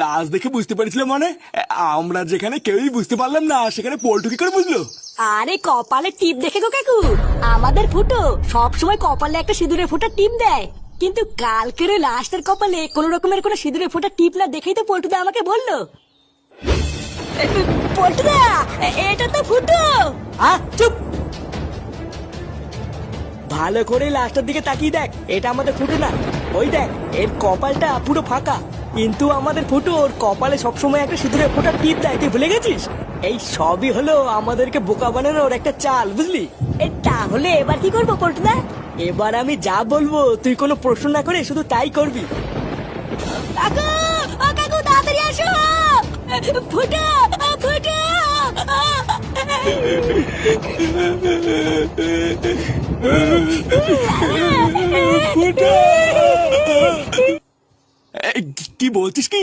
লাশ দেখে বুঝতে পেরেছিল মানে আমরা যেখানে কেউই বুঝতে পারলাম না সেখানে পল্টু কি করে বুঝলো? আরে কপালে টিপ দেখে গো কাকু। আমাদের ফুটো সব সময় কপালে একটা সিঁদুরের ফোঁটা টিপ দেয়। কিন্তু কালকের ওই লাস্টের কপালে কোন রকমের কোনো সিঁদুরের ফোঁটা টিপ না দেখেই তো পল্টুদা আমাকে বলল। পল্টুদা এটা তো ফুটো। আহ চুপ। ভালো করে লাস্টের দিকে তাকিয়ে দেখ এটা আমাদের ফুটো না। ওই দেখ এর কপালটা পুরো ফাঁকা। কিন্তু আমাদের ফুটো ওর কপালে সবসময় একটা সিঁদুরের ফোঁটা টিপ দেয় তুই ভুলে গেছিস? এই সবই হলো আমাদেরকে বোকা বানানোর একটা চাল বুঝলি? তাহলে এবার কি করব পল্টুদা? এবার আমি যা বলব তুই কোনো প্রশ্ন না করে শুধু তাই করবি। কাকু ও কাকু তাড়াতাড়ি আসো! ফুটো ফুটো এ, কি- কি বলছিস কি?